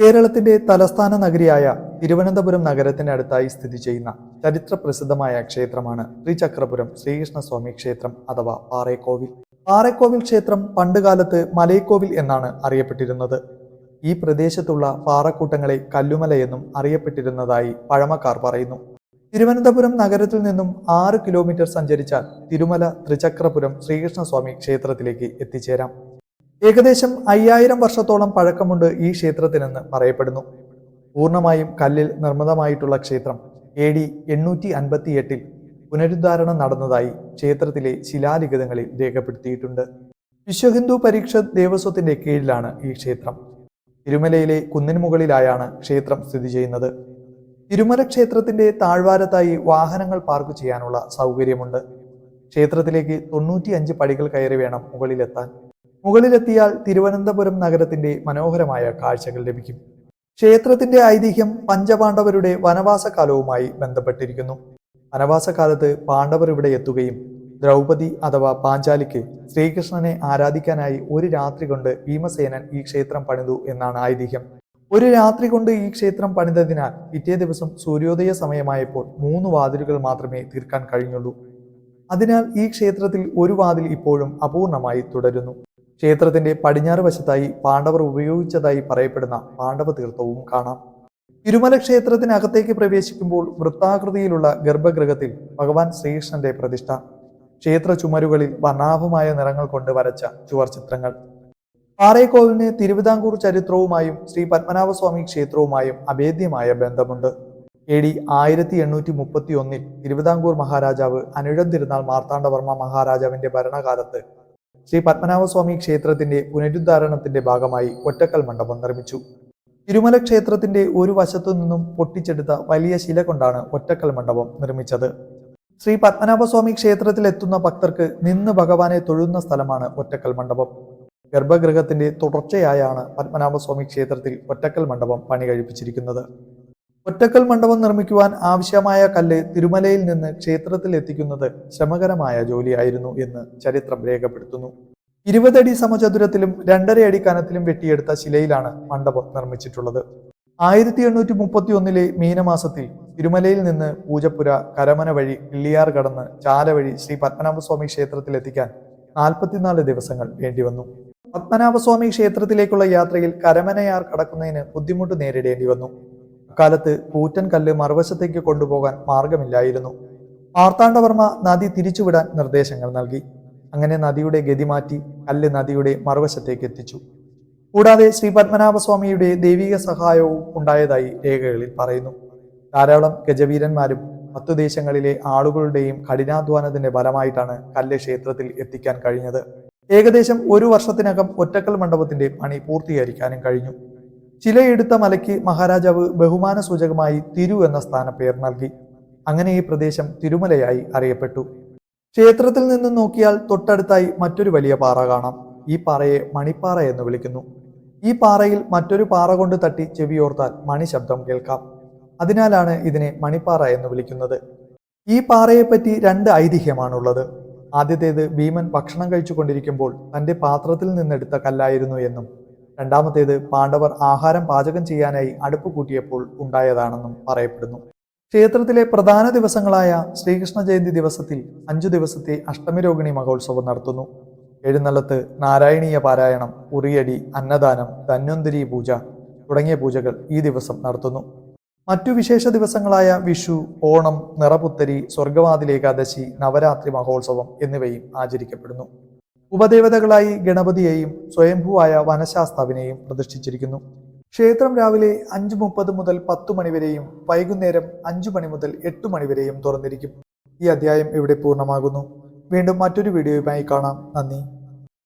കേരളത്തിന്റെ തലസ്ഥാന നഗരിയായ തിരുവനന്തപുരം നഗരത്തിനടുത്തായി സ്ഥിതി ചെയ്യുന്ന ചരിത്ര പ്രസിദ്ധമായ ക്ഷേത്രമാണ് ശ്രീചക്രപുരം ശ്രീകൃഷ്ണസ്വാമി ക്ഷേത്രം അഥവാ പാറേക്കോവിൽ. പാറേക്കോവിൽ ക്ഷേത്രം പണ്ടുകാലത്ത് മലയക്കോവിൽ എന്നാണ് അറിയപ്പെട്ടിരുന്നത്. ഈ പ്രദേശത്തുള്ള പാറക്കൂട്ടങ്ങളെ കല്ലുമല എന്നും അറിയപ്പെട്ടിരുന്നതായി പഴമക്കാർ പറയുന്നു. തിരുവനന്തപുരം നഗരത്തിൽ നിന്നും ആറ് കിലോമീറ്റർ സഞ്ചരിച്ചാൽ തിരുമല ത്രിചക്രപുരം ശ്രീകൃഷ്ണസ്വാമി ക്ഷേത്രത്തിലേക്ക് എത്തിച്ചേരാം. ഏകദേശം അയ്യായിരം വർഷത്തോളം പഴക്കമുണ്ട് ഈ ക്ഷേത്രത്തിനെന്ന് പറയപ്പെടുന്നു. പൂർണമായും കല്ലിൽ നിർമ്മിതമായിട്ടുള്ള ക്ഷേത്രം എ ഡി എണ്ണൂറ്റി അൻപത്തി എട്ടിൽ പുനരുദ്ധാരണം നടന്നതായി ക്ഷേത്രത്തിലെ ശിലാലിഖിതങ്ങളിൽ രേഖപ്പെടുത്തിയിട്ടുണ്ട്. വിശ്വഹിന്ദു പരീക്ഷത് ദേവസ്വത്തിന്റെ കീഴിലാണ് ഈ ക്ഷേത്രം. തിരുമലയിലെ കുന്നിന് മുകളിലായാണ് ക്ഷേത്രം സ്ഥിതി ചെയ്യുന്നത്. തിരുമല ക്ഷേത്രത്തിന്റെ താഴ്വാരത്തായി വാഹനങ്ങൾ പാർക്ക് ചെയ്യാനുള്ള സൗകര്യമുണ്ട്. ക്ഷേത്രത്തിലേക്ക് തൊണ്ണൂറ്റിയഞ്ച് പടികൾ കയറി വേണം മുകളിലെത്താൻ. മുകളിലെത്തിയാൽ തിരുവനന്തപുരം നഗരത്തിന്റെ മനോഹരമായ കാഴ്ചകൾ ലഭിക്കും. ക്ഷേത്രത്തിന്റെ ഐതിഹ്യം പഞ്ചപാണ്ഡവരുടെ വനവാസകാലവുമായി ബന്ധപ്പെട്ടിരിക്കുന്നു. വനവാസകാലത്ത് പാണ്ഡവർ ഇവിടെ എത്തുകയും ദ്രൗപദി അഥവാ പാഞ്ചാലിക്ക് ശ്രീകൃഷ്ണനെ ആരാധിക്കാനായി ഒരു രാത്രി കൊണ്ട് ഭീമസേനൻ ഈ ക്ഷേത്രം പണിതു എന്നാണ് ഐതിഹ്യം. ഒരു രാത്രി കൊണ്ട് ഈ ക്ഷേത്രം പണിതതിനാൽ പിറ്റേ ദിവസം സൂര്യോദയ സമയമായപ്പോൾ മൂന്ന് വാതിലുകൾ മാത്രമേ തീർക്കാൻ കഴിഞ്ഞുള്ളൂ. അതിനാൽ ഈ ക്ഷേത്രത്തിൽ ഒരു വാതിൽ ഇപ്പോഴും അപൂർണമായി തുടരുന്നു. ക്ഷേത്രത്തിന്റെ പടിഞ്ഞാറ് വശത്തായി പാണ്ഡവർ ഉപയോഗിച്ചതായി പറയപ്പെടുന്ന പാണ്ഡവ തീർത്ഥവും കാണാം. തിരുമല ക്ഷേത്രത്തിനകത്തേക്ക് പ്രവേശിക്കുമ്പോൾ വൃത്താകൃതിയിലുള്ള ഗർഭഗൃഹത്തിൽ ഭഗവാൻ ശ്രീകൃഷ്ണന്റെ പ്രതിഷ്ഠ. ക്ഷേത്ര ചുമരുകളിൽ വർണാഭമായ നിറങ്ങൾ കൊണ്ട് വരച്ച ചുവർ ചിത്രങ്ങൾ. പാറേക്കോവിലിന് തിരുവിതാംകൂർ ചരിത്രവുമായും ശ്രീ പത്മനാഭസ്വാമി ക്ഷേത്രവുമായും അഭേദ്യമായ ബന്ധമുണ്ട്. എ ഡി ആയിരത്തി എണ്ണൂറ്റി മുപ്പത്തി ഒന്നിൽ തിരുവിതാംകൂർ മഹാരാജാവ് അനുഴം തിരുനാൾ മാർത്താണ്ഡവർമ്മ മഹാരാജാവിന്റെ ഭരണകാലത്ത് ശ്രീ പത്മനാഭസ്വാമി ക്ഷേത്രത്തിന്റെ പുനരുദ്ധാരണത്തിന്റെ ഭാഗമായി ഒറ്റക്കൽ മണ്ഡപം നിർമ്മിച്ചു. തിരുമല ക്ഷേത്രത്തിന്റെ ഒരു വശത്തു നിന്നും പൊട്ടിച്ചെടുത്ത വലിയ ശില കൊണ്ടാണ് ഒറ്റക്കൽ മണ്ഡപം നിർമ്മിച്ചത്. ശ്രീ പത്മനാഭസ്വാമി ക്ഷേത്രത്തിൽ എത്തുന്ന ഭക്തർക്ക് നിന്ന് ഭഗവാനെ തൊഴുന്ന സ്ഥലമാണ് ഒറ്റക്കൽ മണ്ഡപം. ഗർഭഗൃഹത്തിന്റെ തുടർച്ചയായാണ് പത്മനാഭസ്വാമി ക്ഷേത്രത്തിൽ ഒറ്റക്കൽ മണ്ഡപം പണി കഴിപ്പിച്ചിരിക്കുന്നത് ഒറ്റക്കൽ മണ്ഡപം നിർമ്മിക്കുവാൻ ആവശ്യമായ കല്ല് തിരുമലയിൽ നിന്ന് ക്ഷേത്രത്തിൽ എത്തിക്കുന്നത് ശ്രമകരമായ ജോലിയായിരുന്നു എന്ന് ചരിത്രം രേഖപ്പെടുത്തുന്നു. ഇരുപതടി സമചതുരത്തിലും രണ്ടര അടി കനത്തിലും വെട്ടിയെടുത്ത ശിലയിലാണ് മണ്ഡപം നിർമ്മിച്ചിട്ടുള്ളത്. ആയിരത്തി എണ്ണൂറ്റി മുപ്പത്തി ഒന്നിലെ മീനമാസത്തിൽ തിരുമലയിൽ നിന്ന് പൂജപ്പുര കരമന വഴി കിള്ളിയാർ കടന്ന് ചാല വഴി ശ്രീ പത്മനാഭസ്വാമി ക്ഷേത്രത്തിൽ എത്തിക്കാൻ നാൽപ്പത്തിനാല് ദിവസങ്ങൾ വേണ്ടിവന്നു. പത്മനാഭസ്വാമി ക്ഷേത്രത്തിലേക്കുള്ള യാത്രയിൽ കരമനയാർ കടക്കുന്നതിന് ബുദ്ധിമുട്ട് നേരിടേണ്ടി വന്നു അക്കാലത്ത് കൂറ്റൻ കല്ല് മറുവശത്തേക്ക് കൊണ്ടുപോകാൻ മാർഗമില്ലായിരുന്നു. മാർത്താണ്ഡവർമ്മ നദി തിരിച്ചുവിടാൻ നിർദ്ദേശങ്ങൾ നൽകി. അങ്ങനെ നദിയുടെ ഗതി മാറ്റി കല്ല് നദിയുടെ മറുവശത്തേക്ക് എത്തിച്ചു. കൂടാതെ ശ്രീ പത്മനാഭസ്വാമിയുടെ ദൈവിക സഹായവും ഉണ്ടായതായി രേഖകളിൽ പറയുന്നു. ധാരാളം ഗജവീരന്മാരും പത്തു ദേശങ്ങളിലെ ആളുകളുടെയും കഠിനാധ്വാനത്തിന്റെ ഫലമായിട്ടാണ് കല്ല് ക്ഷേത്രത്തിൽ എത്തിക്കാൻ കഴിഞ്ഞത്. ഏകദേശം ഒരു വർഷത്തിനകം ഒറ്റക്കൽ മണ്ഡപത്തിന്റെ പണി പൂർത്തീകരിക്കാനും കഴിഞ്ഞു. ചിലയെടുത്ത മലയ്ക്ക് മഹാരാജാവ് ബഹുമാന സൂചകമായി തിരു എന്ന സ്ഥാനപ്പേർ നൽകി. അങ്ങനെ ഈ പ്രദേശം തിരുമലയായി അറിയപ്പെട്ടു. ക്ഷേത്രത്തിൽ നിന്ന് നോക്കിയാൽ തൊട്ടടുത്തായി മറ്റൊരു വലിയ പാറ കാണാം. ഈ പാറയെ മണിപ്പാറ എന്ന് വിളിക്കുന്നു. ഈ പാറയിൽ മറ്റൊരു പാറ കൊണ്ട് തട്ടി ചെവിയോർത്താൽ മണി ശബ്ദം കേൾക്കാം. അതിനാലാണ് ഇതിനെ മണിപ്പാറ എന്ന് വിളിക്കുന്നത്. ഈ പാറയെപ്പറ്റി രണ്ട് ഐതിഹ്യമാണുള്ളത്. ആദ്യത്തേത് ഭീമൻ ഭക്ഷണം കഴിച്ചു കൊണ്ടിരിക്കുമ്പോൾ തന്റെ പാത്രത്തിൽ നിന്നെടുത്ത കല്ലായിരുന്നു എന്നും രണ്ടാമത്തേത് പാണ്ഡവർ ആഹാരം പാചകം ചെയ്യാനായി അടുപ്പ് കൂട്ടിയപ്പോൾ ഉണ്ടായതാണെന്നും പറയപ്പെടുന്നു. ക്ഷേത്രത്തിലെ പ്രധാന ദിവസങ്ങളായ ശ്രീകൃഷ്ണ ജയന്തി ദിവസത്തിൽ അഞ്ചു ദിവസത്തെ അഷ്ടമിരോഹിണി മഹോത്സവം നടത്തുന്നു. എഴുന്നള്ളത്ത് നാരായണീയ പാരായണം ഉറിയടി അന്നദാനം ധന്വന്തരി പൂജ തുടങ്ങിയ പൂജകൾ ഈ ദിവസം നടത്തുന്നു. മറ്റു വിശേഷ ദിവസങ്ങളായ വിഷു ഓണം നിറപുത്തരി സ്വർഗവാതിൽ ഏകാദശി നവരാത്രി മഹോത്സവം എന്നിവയും ആചരിക്കപ്പെടുന്നു. ഉപദേവതകളായി ഗണപതിയെയും സ്വയംഭുവായ വനശാസ്താവിനെയും പ്രതിഷ്ഠിച്ചിരിക്കുന്നു. ക്ഷേത്രം രാവിലെ അഞ്ച് മുപ്പത് മുതൽ പത്തു മണിവരെയും വൈകുന്നേരം അഞ്ചു മണി മുതൽ എട്ട് മണിവരെയും തുറന്നിരിക്കും. ഈ അധ്യായം ഇവിടെ പൂർണമാകുന്നു. വീണ്ടും മറ്റൊരു വീഡിയോയുമായി കാണാം. നന്ദി.